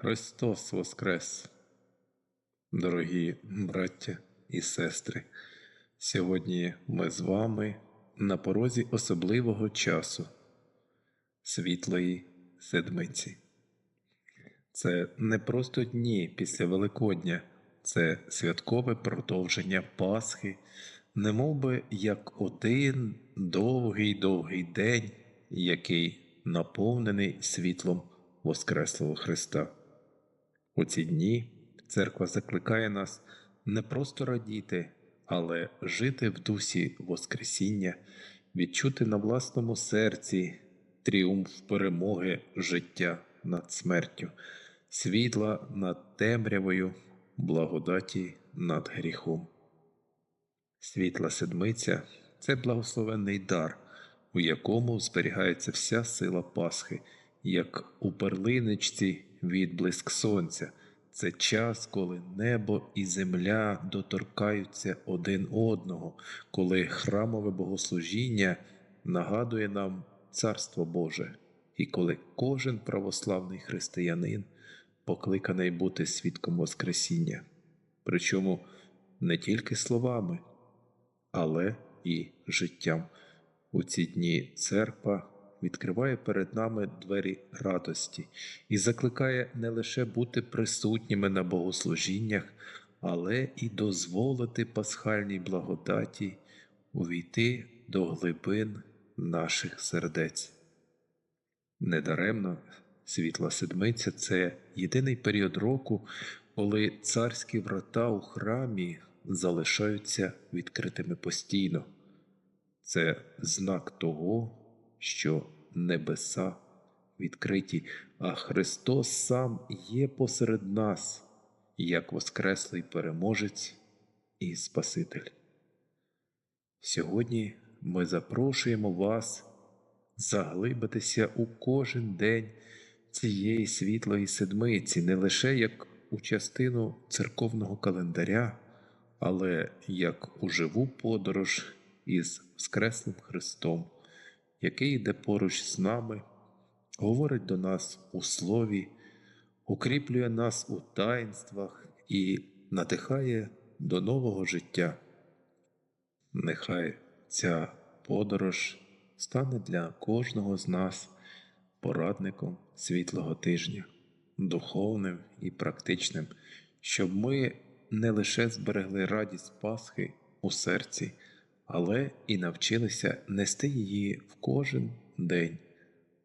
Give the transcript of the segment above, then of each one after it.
Христос Воскрес! Дорогі браття і сестри, сьогодні ми з вами на порозі особливого часу світлої седмиці. Це не просто дні після Великодня, це святкове продовження Пасхи, немовби як один довгий довгий день, який наповнений світлом Воскреслого Христа. У ці дні церква закликає нас не просто радіти, але жити в дусі Воскресіння, відчути на власному серці тріумф перемоги життя над смертю, світла над темрявою, благодаті над гріхом. Світла седмиця це благословенний дар, у якому зберігається вся сила Пасхи, як у перлиничці відблиск сонця. Це час, коли небо і земля доторкаються один одного, коли храмове богослужіння нагадує нам Царство Боже, і коли кожен православний християнин покликаний бути свідком Воскресіння, причому не тільки словами, але і життям. У ці дні церква відкриває перед нами двері радості і закликає не лише бути присутніми на богослужіннях, але і дозволити пасхальній благодаті увійти до глибин наших сердець. Недаремно світла седмиця це єдиний період року, коли царські врата у храмі залишаються відкритими постійно. Це знак того, що небеса відкриті, а Христос сам є посеред нас, як воскреслий переможець і Спаситель. Сьогодні ми запрошуємо вас заглибитися у кожен день цієї світлої седмиці, не лише як у частину церковного календаря, але як у живу подорож із Воскреслим Христом, який йде поруч з нами, говорить до нас у слові, укріплює нас у таїнствах і надихає до нового життя. Нехай ця подорож стане для кожного з нас порадником світлого тижня, духовним і практичним, щоб ми не лише зберегли радість Пасхи у серці, але і навчилися нести її в кожен день,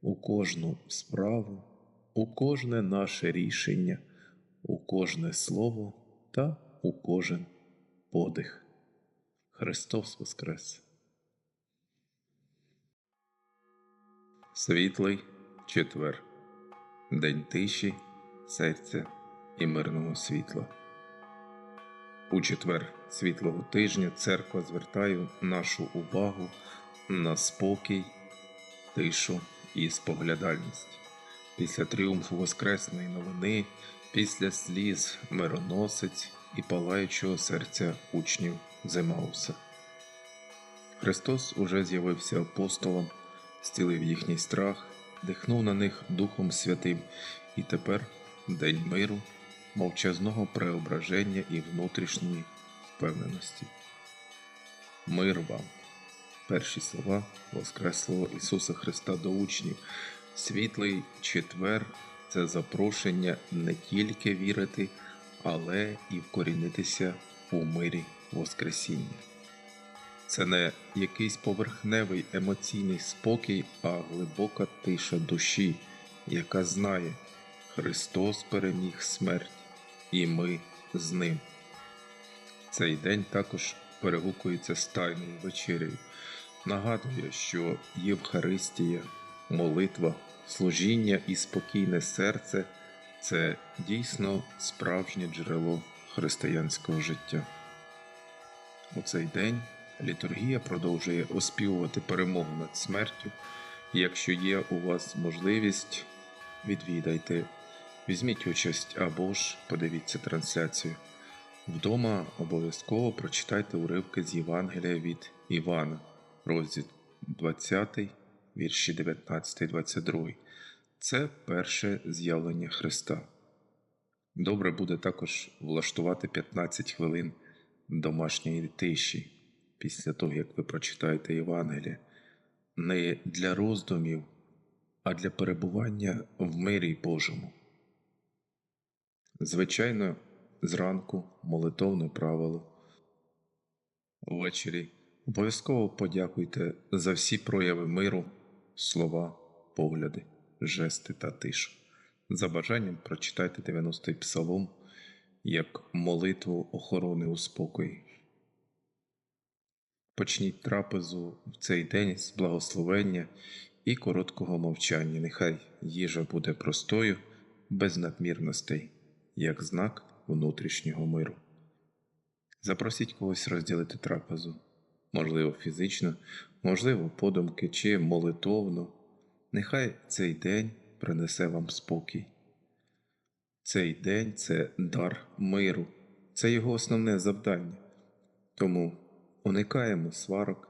у кожну справу, у кожне наше рішення, у кожне слово та у кожен подих. Христос Воскрес! Світлий четвер, День тиші, серця і мирного світла. У четвер світлого тижня церква звертає нашу увагу на спокій, тишу і споглядальність. Після тріумфу Воскресної новини, після сліз мироносець і палаючого серця учнів Земауса. Христос уже з'явився апостолом, зцілив їхній страх, дихнув на них Духом Святим, і тепер день миру, мовчазного преображення і внутрішньої впевненості. Мир вам! Перші слова Воскреслого Ісуса Христа до учнів. Світлий четвер це запрошення не тільки вірити, але і вкорінитися у мирі Воскресіння. Це не якийсь поверхневий емоційний спокій, а глибока тиша душі, яка знає, Христос переміг смерть, і ми з Ним. Цей день також перегукується з Тайною вечерею, нагадує, що Євхаристія, молитва, служіння і спокійне серце це дійсно справжнє джерело християнського життя. У цей день літургія продовжує оспівувати перемогу над смертю. Якщо є у вас можливість, відвідайте, візьміть участь або ж подивіться трансляцію. Вдома обов'язково прочитайте уривки з Євангелія від Івана, розділ 20, вірші 19-22. Це перше з'явлення Христа. Добре буде також влаштувати 15 хвилин домашньої тиші після того, як ви прочитаєте Євангеліє, не для роздумів, а для перебування в мирі Божому. Звичайно, зранку молитовне правило. Ввечері обов'язково подякуйте за всі прояви миру, слова, погляди, жести та тишу. За бажанням прочитайте 90-й псалом як молитву охорони у спокої. Почніть трапезу в цей день з благословення і короткого мовчання. Нехай їжа буде простою, без надмірностей, як знак внутрішнього миру. Запросіть когось розділити трапезу, можливо, фізично, можливо, подумки чи молитовно. Нехай цей день принесе вам спокій. Цей день це дар миру, це його основне завдання. Тому уникаємо сварок,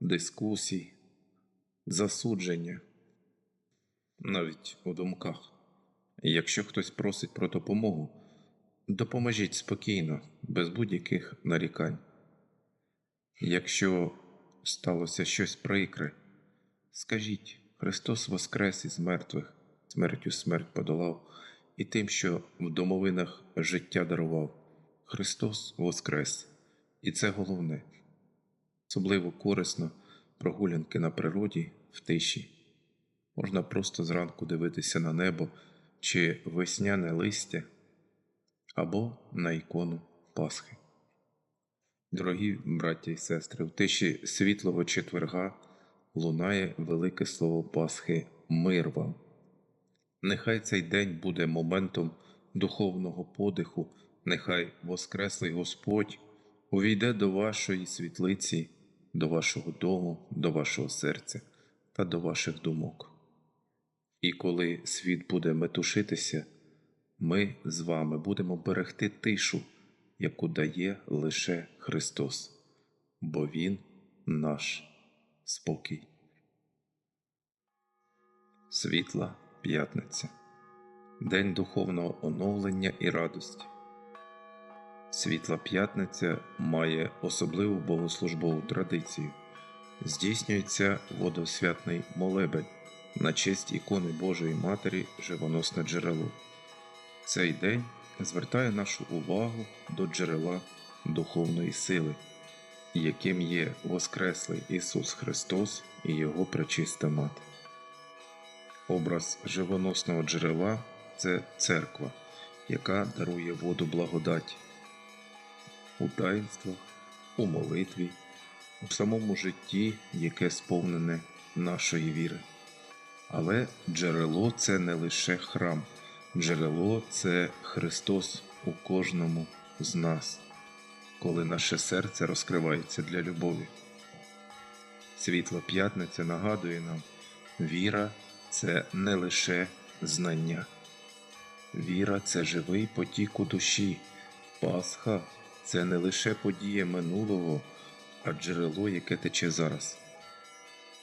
дискусій, засудження, навіть у думках. Якщо хтось просить про допомогу, допоможіть спокійно, без будь-яких нарікань. Якщо сталося щось прикре, скажіть Христос воскрес із мертвих, смертю смерть подолав, і тим, що в домовинах життя дарував. Христос воскрес, і це головне. Особливо корисно прогулянки на природі в тиші. Можна просто зранку дивитися на небо чи весняне листя або на ікону Пасхи. Дорогі браття і сестри, в тиші світлого четверга лунає велике слово Пасхи Мир вам. Нехай цей день буде моментом духовного подиху, нехай Воскреслий Господь увійде до вашої світлиці, до вашого дому, до вашого серця та до ваших думок. І коли світ буде метушитися, ми з вами будемо берегти тишу, яку дає лише Христос, бо Він наш спокій. Світла п'ятниця День духовного оновлення і радості. Світла п'ятниця має особливу богослужбову традицію. Здійснюється водосвятний молебень на честь ікони Божої Матері Живоносне джерело. Цей день звертає нашу увагу до джерела духовної сили, яким є Воскреслий Ісус Христос і Його пречиста Мати. Образ живоносного джерела це церква, яка дарує воду благодаті у таїнствах, у молитві, у самому житті, яке сповнене нашої віри. Але джерело це не лише храм, джерело це Христос у кожному з нас, коли наше серце розкривається для любові. Світла п'ятниця нагадує нам, віра це не лише знання. Віра це живий потік у душі. Пасха це не лише подія минулого, а джерело, яке тече зараз.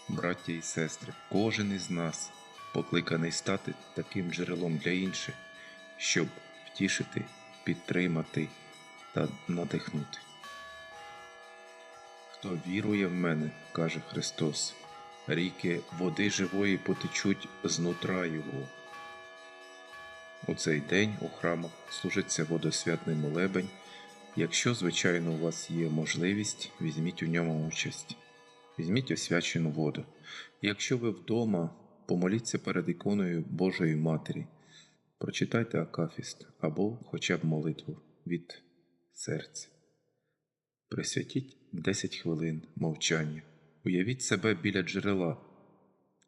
Браття і сестри, кожен із нас покликаний стати таким джерелом для інших, щоб втішити, підтримати та надихнути. Хто вірує в мене, каже Христос, ріки води живої потечуть знутра Його. У цей день у храмах служиться водосвятний молебень. Якщо, звичайно, у вас є можливість, візьміть у ньому участь, візьміть освячену воду. Якщо ви вдома, помоліться перед іконою Божої Матері, прочитайте Акафіст або хоча б молитву від серця. Присвятіть 10 хвилин мовчання, уявіть себе біля джерела,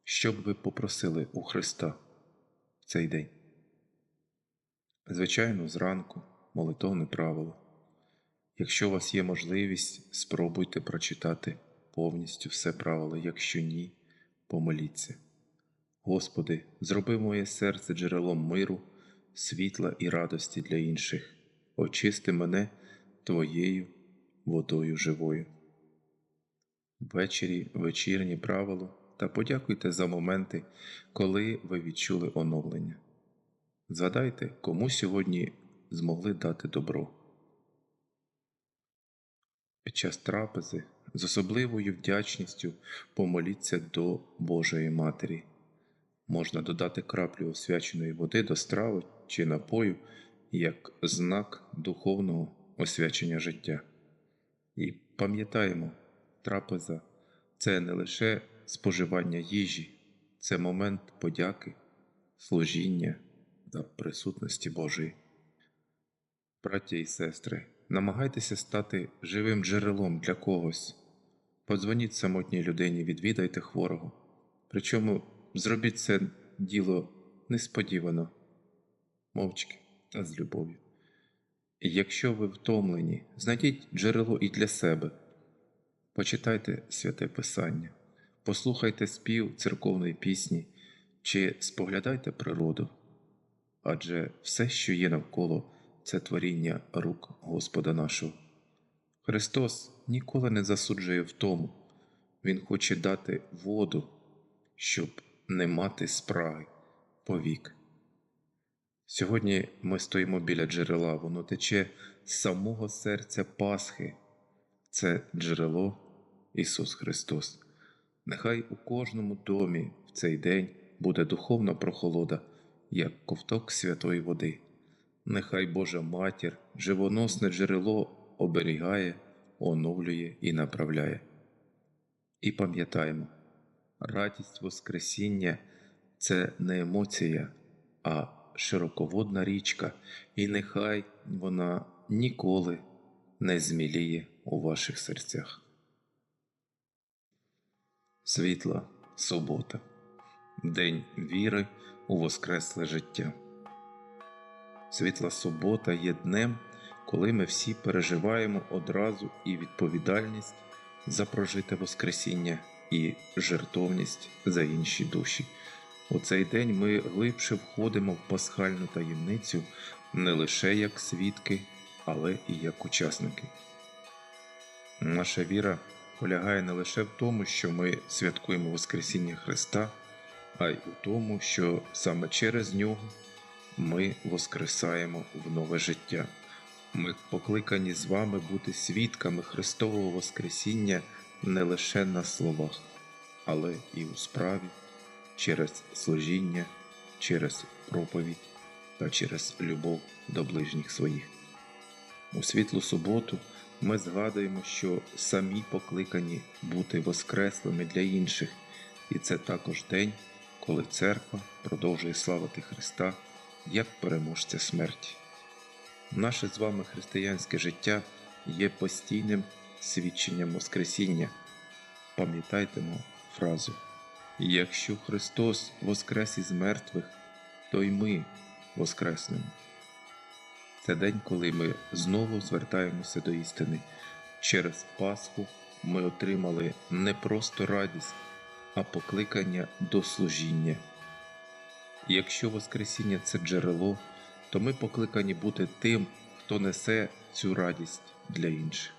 що б ви попросили у Христа в цей день. Звичайно, зранку молитовне правило. Якщо у вас є можливість, спробуйте прочитати повністю все правило, якщо ні, помоліться. Господи, зроби моє серце джерелом миру, світла і радості для інших, очисти мене Твоєю водою живою. Ввечері вечірнє правило та подякуйте за моменти, коли ви відчули оновлення. Згадайте, кому сьогодні змогли дати добро. Під час трапези з особливою вдячністю помоліться до Божої Матері. Можна додати краплю освяченої води до страви чи напою як знак духовного освячення життя. І пам'ятаємо, трапеза це не лише споживання їжі, це момент подяки, служіння та присутності Божої. Браття і сестри, намагайтеся стати живим джерелом для когось. Подзвоніть самотній людині, відвідайте хворого. Причому зробіть це діло несподівано, мовчки та з любов'ю. Якщо ви втомлені, знайдіть джерело і для себе. Почитайте святе Писання, послухайте спів церковної пісні чи споглядайте природу. Адже все, що є навколо, це творіння рук Господа нашого. Христос ніколи не засуджує втому, Він хоче дати воду, щоб не мати спраги повік. Сьогодні ми стоїмо біля джерела, воно тече з самого серця Пасхи. Це джерело Ісус Христос. Нехай у кожному домі в цей день буде духовна прохолода, як ковток святої води. Нехай Божа Матір, живоносне джерело оберігає, оновлює і направляє. І пам'ятаємо, радість Воскресіння це не емоція, а широководна річка, і нехай вона ніколи не зміліє у ваших серцях. Світла субота, День віри у Воскресле життя. Світла субота є днем, коли ми всі переживаємо одразу і відповідальність за прожите Воскресіння і жертовність за інші душі. У цей день ми глибше входимо в пасхальну таємницю не лише як свідки, але і як учасники. Наша віра полягає не лише в тому, що ми святкуємо Воскресіння Христа, а й у тому, що саме через нього ми воскресаємо в нове життя. Ми покликані з вами бути свідками Христового Воскресіння не лише на словах, але і у справі, через служіння, через проповідь та через любов до ближніх своїх. У світлу суботу ми згадуємо, що самі покликані бути воскреслими для інших, і це також день, коли церква продовжує славити Христа як переможця смерті. Наше з вами християнське життя є постійним свідченням Воскресіння. Пам'ятайтемо фразу: Якщо Христос воскрес із мертвих, то й ми воскреснемо. Це день, коли ми знову звертаємося до істини. Через Пасху ми отримали не просто радість, а покликання до служіння. Якщо Воскресіння це джерело, то ми покликані бути тим, хто несе цю радість для інших.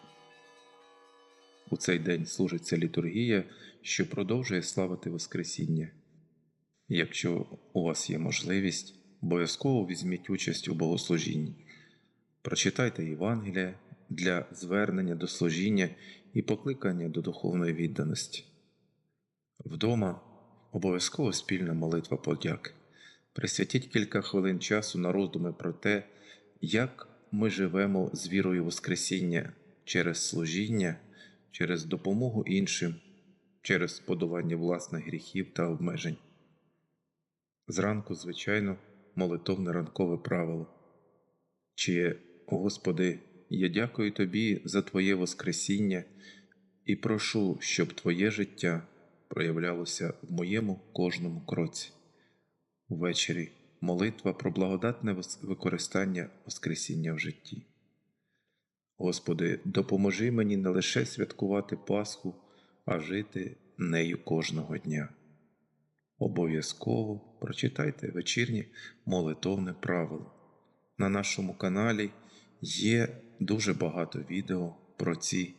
У цей день служиться літургія, що продовжує славити Воскресіння. Якщо у вас є можливість, обов'язково візьміть участь у богослужінні. Прочитайте Євангелія для звернення до служіння і покликання до духовної відданості. Вдома обов'язково спільна молитва подяки. Присвятіть кілька хвилин часу на роздуми про те, як ми живемо з вірою Воскресіння через служіння, через допомогу іншим, через подолання власних гріхів та обмежень. Зранку, звичайно, молитовне ранкове правило. Чи, Господи, я дякую Тобі за Твоє Воскресіння і прошу, щоб Твоє життя проявлялося в моєму кожному кроці. Увечері молитва про благодатне використання Воскресіння в житті. Господи, допоможи мені не лише святкувати Пасху, а жити нею кожного дня. Обов'язково прочитайте вечірнє молитовне правило. На нашому каналі є дуже багато відео про ці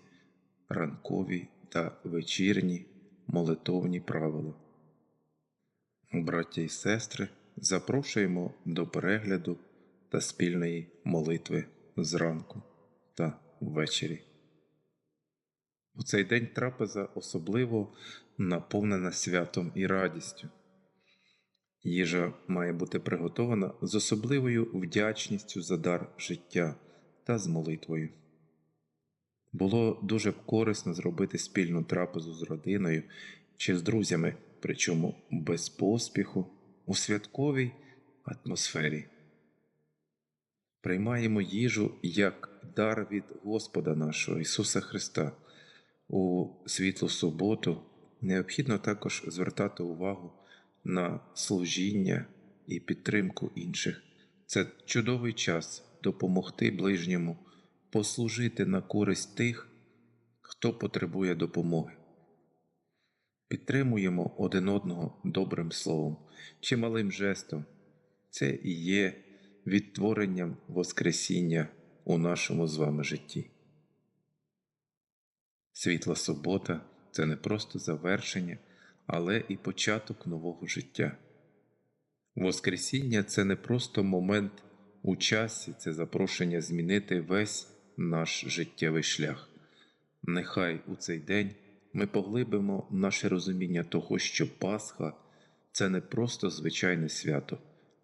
ранкові та вечірні молитовні правила. Браття і сестри, запрошуємо до перегляду та спільної молитви зранку та ввечері. У цей день трапеза особливо наповнена святом і радістю. Їжа має бути приготована з особливою вдячністю за дар життя та з молитвою. Було дуже корисно зробити спільну трапезу з родиною чи з друзями, причому без поспіху, у святковій атмосфері. Приймаємо їжу як дар від Господа нашого Ісуса Христа. У світлу суботу необхідно також звертати увагу на служіння і підтримку інших. Це чудовий час допомогти ближньому послужити на користь тих, хто потребує допомоги. Підтримуємо один одного добрим словом чи малим жестом. Це і є відтворенням Воскресіння у нашому з вами житті. Світла субота це не просто завершення, але і початок нового життя. Воскресіння це не просто момент у часі, це запрошення змінити весь наш життєвий шлях. Нехай у цей день ми поглибимо наше розуміння того, що Пасха це не просто звичайне свято,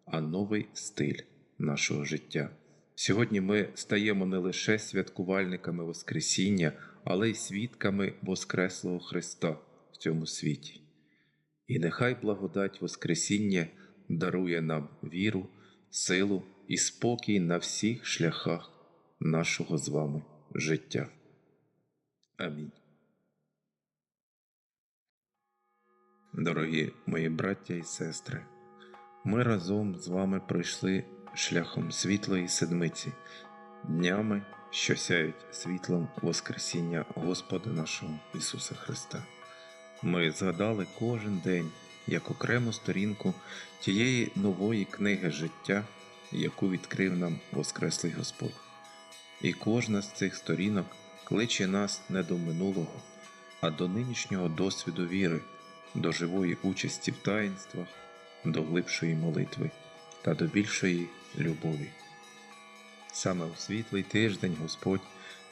а новий стиль нашого життя. Сьогодні ми стаємо не лише святкувальниками Воскресіння, але й свідками Воскреслого Христа в цьому світі. І нехай благодать Воскресіння дарує нам віру, силу і спокій на всіх шляхах нашого з вами життя. Амінь. Дорогі мої браття і сестри, ми разом з вами пройшли шляхом світлої седмиці, днями, що сяють світлом Воскресіння Господа нашого Ісуса Христа. Ми згадали кожен день як окрему сторінку тієї нової книги життя, яку відкрив нам Воскреслий Господь. І кожна з цих сторінок кличе нас не до минулого, а до нинішнього досвіду віри, до живої участі в таїнствах, до глибшої молитви та до більшої любові. Саме у світлий тиждень Господь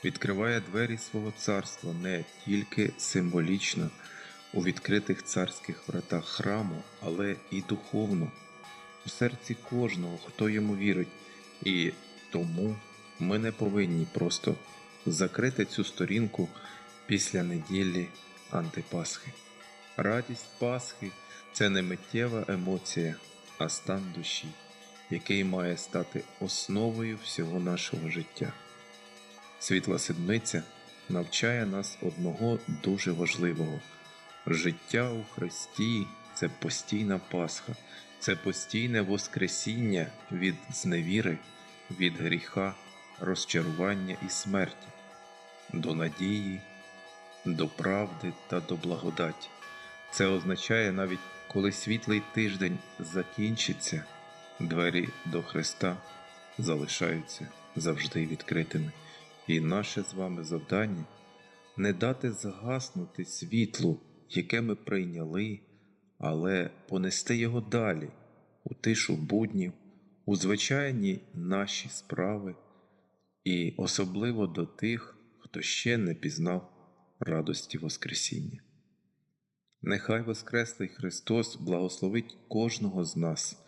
відкриває двері свого царства не тільки символічно у відкритих царських вратах храму, але і духовно, у серці кожного, хто йому вірить, і тому ми не повинні просто закрити цю сторінку після неділі антипасхи. Радість Пасхи це не миттєва емоція, а стан душі, який має стати основою всього нашого життя. Світла Седмиця навчає нас одного дуже важливого. Життя у Христі це постійна Пасха, це постійне Воскресіння від зневіри, від гріха, розчарування і смерті, до надії, до правди та до благодаті. Це означає навіть коли світлий тиждень закінчиться, двері до Христа залишаються завжди відкритими, і наше з вами завдання не дати згаснути світлу, яке ми прийняли, але понести його далі, у тишу буднів, у звичайні наші справи, і особливо до тих, хто ще не пізнав радості Воскресіння. Нехай Воскреслий Христос благословить кожного з нас,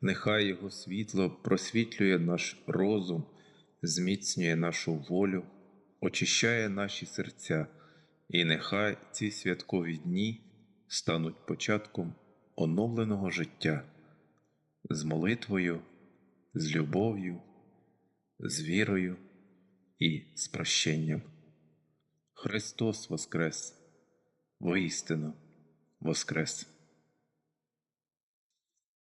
нехай Його світло просвітлює наш розум, зміцнює нашу волю, очищає наші серця, і нехай ці святкові дні стануть початком оновленого життя з молитвою, з любов'ю, з вірою і з прощенням. Христос Воскрес! Воістину! Воскрес!